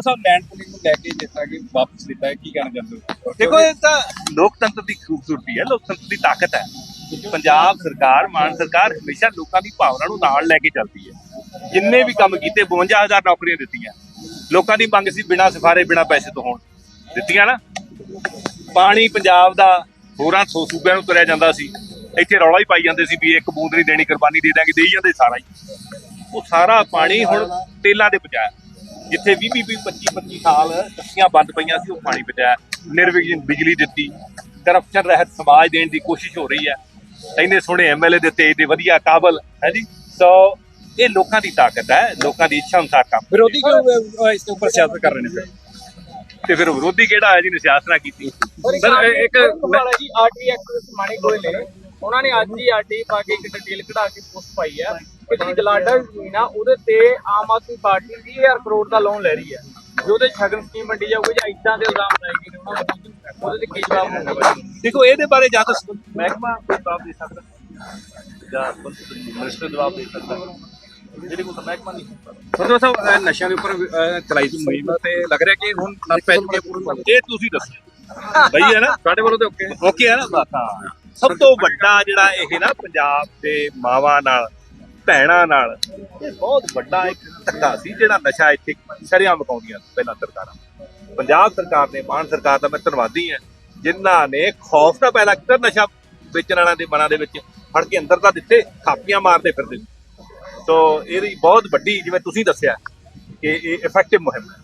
ਸੰਧੂ ਸਾਹਿਬ land pooling ਨੂੰ ਲੈ ਕੇ ਜਿਸ ਕਿ ਵਾਪਸ ਲਿੱਤਾ ਕੀ ਕਹਿਣਾ ਚਾਹੁੰਦੇ ਹੋ? ਦੇਖੋ, ਇਹ ਤਾਂ ਲੋਕਤੰਤਰ ਦੀ ਖੂਬਸੂਰਤੀ ਹੈ, ਲੋਕਤੰਤਰ ਦੀ ਤਾਕਤ ਹੈ। ਪੰਜਾਬ ਸਰਕਾਰ, ਮਾਨ ਸਰਕਾਰ ਹਮੇਸ਼ਾ ਲੋਕਾਂ ਦੀ ਭਾਵਨਾ ਨੂੰ ਨਾਲ ਲੈ ਕੇ ਚੱਲਦੀ ਹੈ। ਜਿੰਨੇ ਵੀ ਕੰਮ ਕੀਤੇ 52000 ਨੌਕਰੀਆਂ ਦਿੱਤੀਆਂ। ਲੋਕਾਂ ਦੀ ਮੰਗ ਸੀ ਬਿਨਾ ਸਫਾਰੇ, ਬਿਨਾਂ ਪੈਸੇ ਤੋਂ ਹੋਣ। ਦਿੱਤੀਆਂ ਨਾ। ਪਾਣੀ ਪੰਜਾਬ ਦਾ ਹੋਰਾਂ ਸੋ ਸੂਬਿਆਂ ਨੂੰ ਤੁਰਿਆ ਜਾਂਦਾ ਸੀ। ਇੱਥੇ ਰੌਲਾ ਹੀ ਪਾਈ ਜਾਂਦੇ ਸੀ ਵੀ ਇੱਕ ਬੂੰਦ ਨਹੀਂ ਦੇਣੀ, ਕੁਰਬਾਨੀ ਦੇ ਦਾਂਗੇ ਦੇਈ ਜਾਂਦੇ ਸਾਰਾ ਹੀ। ਉਹ ਸਾਰਾ ਪਾਣੀ ਹੁਣ ਤੇਲਾਂ ਦੇ ਬਚਾਇਆ ਜਿੱਥੇ 20 20 25 25 ਸਾਲ ਟੱਕੀਆਂ ਬੰਦ ਪਈਆਂ ਸੀ ਉਹ ਪਾਣੀ ਬਚਾਇਆ। ਨਿਰਵਿਘਨ ਬਿਜਲੀ ਦਿੱਤੀ। ਕਰਪਸ਼ਨ ਰਹਿਤ ਸਮਾਜ ਦੇਣ ਦੀ ਕੋਸ਼ਿਸ਼ ਹੋ ਰਹੀ ਹੈ। ਇੰਨੇ ਸੋਹਣੇ ਐਮਐਲਏ ਦਿੱਤੇ ਇਹਦੇ ਵਧੀਆ ਕਾਬਲ ਹੈ ਜੀ? ਸੋ ਇਹ ਲੋਕਾਂ ਦੀ ਤਾਕਤ ਹੈ ਲੋਕਾਂ ਦੀ ਇੱਛਾ ਅਨੁਸਾਰ ਕੰਮ ਵਿਰੋਧੀ ਕਿਉਂ ਇਸ ਦੇ ਉੱਪਰ ਸਿਆਸਤ ਕਰ ਰਹੇ ਨੇ ਫਿਰ? ਤੇ ਫਿਰ ਵਿਰੋਧੀ ਕਿਹੜਾ ਹੈ ਜਿਹਨੇ ਸਿਆਸਤ ਨਾ ਕੀਤੀ? ਸਰ ਇੱਕ ਜੀ ਆਰਟੀ ਐਕਟ ਮਾਣੇ ਕੋਲ ਨੇ। ਉਹਨਾਂ ਨੇ ਅੱਜ ਹੀ ਆਰਟੀ ਪਾ ਕੇ ਇੱਕ ਡਿਟੇਲ ਕਢਾ ਕੇ ਪੋਸਟ ਪਾਈ ਹੈ। ਜਿਹੜੀ ਗਲਾਡਾ ਜ਼ਮੀਨ ਆ ਉਹਦੇ ਤੇ ਆਮ ਆਦਮੀ ਪਾਰਟੀ 20000 ਕਰੋੜ ਦਾ ਲੋਨ ਲੈ ਰਹੀ ਹੈ। ਜੋ ਉਹਦੇ ਸ਼ਗਨ ਸਕੀਮ ਵੰਡੀ ਜਾਊਗੀ ਜਾਂ ਇਦਾਂ ਦੇ ਇਲਜ਼ਾਮ ਲਾਏ ਗਏ ਨੇ ਉਹਨਾਂ ਵੱਲੋਂ ਉਹਦੇ ਤੇ ਕੀ ਜਵਾਬ ਹੋਊਗਾ? ਦੇਖੋ ਇਹਦੇ ਬਾਰੇ ਜਾਂ ਤਾਂ ਮਹਿਕਮਾ ਕੋਈ ਜਵਾਬ ਦੇ ਸਕਦਾ। ਜਾਂ ਮਿਨਿਸਟਰ ਜਵਾਬ ਦੇ ਸਕਦਾ। ਜਿਹੜੇ ਕੋਲ ਮਹਿਕਮਾ ਨਹੀਂ ਸੰਧੂ ਸਾਹਿਬ ਨਸ਼ਿਆਂ ਦੇ ਉੱਪਰ ਚਲਾਈ ਸੀ ਮੁਹਿੰਮ ਤੇ ਲੱਗ ਰਿਹਾ ਕਿ ਹੁਣ ਨੱਥ ਪੈ ਚੁੱਕੀ ਇਹ ਤੁਸੀਂ ਦੱਸੋ। ਸਹੀ ਹੈ ਨਾ? ਸਾਡੇ ਵੱਲੋਂ ਤੇ ਓਕੇ ਓਕੇ ਹੈ ਨਾ? ਬਸ ਹਾਂ। ਸਭ ਤੋਂ ਵੱਡਾ ਜਿਹੜਾ ਇਹ ਨਾ ਪੰਜਾਬ ਦੇ ਮਾਵਾਂ ਨਾਲ ਭੈਣਾਂ ਨਾਲ। ਇਹ ਬਹੁਤ ਵੱਡਾ ਇੱਕ ਧੱਕਾ ਸੀ ਜਿਹੜਾ ਨਸ਼ਾ ਇੱਥੇ ਸ਼ਰਿਆਂ ਮਕਾਉਂਦੀਆਂ ਪਹਿਲਾਂ ਸਰਕਾਰਾਂ। ਪੰਜਾਬ ਸਰਕਾਰ ਨੇ, ਮਾਨ ਸਰਕਾਰ ਦਾ ਮੈਂ ਧੰਨਵਾਦੀ ਹਾਂ, ਜਿਨ੍ਹਾਂ ਨੇ ਖੌਫ ਦਾ ਪੈਦਾ ਕੀਤਾ ਨਸ਼ਾ ਵੇਚਣ ਵਾਲਿਆਂ ਦੇ ਮਨਾਂ ਦੇ ਵਿੱਚ, ਫੜ ਕੇ ਅੰਦਰ ਤਾਂ ਦਿੱਤੇ, ਥਾਪੀਆਂ ਮਾਰਦੇ ਫਿਰਦੇ ਸੋ। ਇਹਦੀ ਬਹੁਤ ਵੱਡੀ ਜਿਵੇਂ ਤੁਸੀਂ ਦੱਸਿਆ ਕਿ ਇਹ ਇਫੈਕਟਿਵ ਮੁਹਿੰਮ ਹੈ।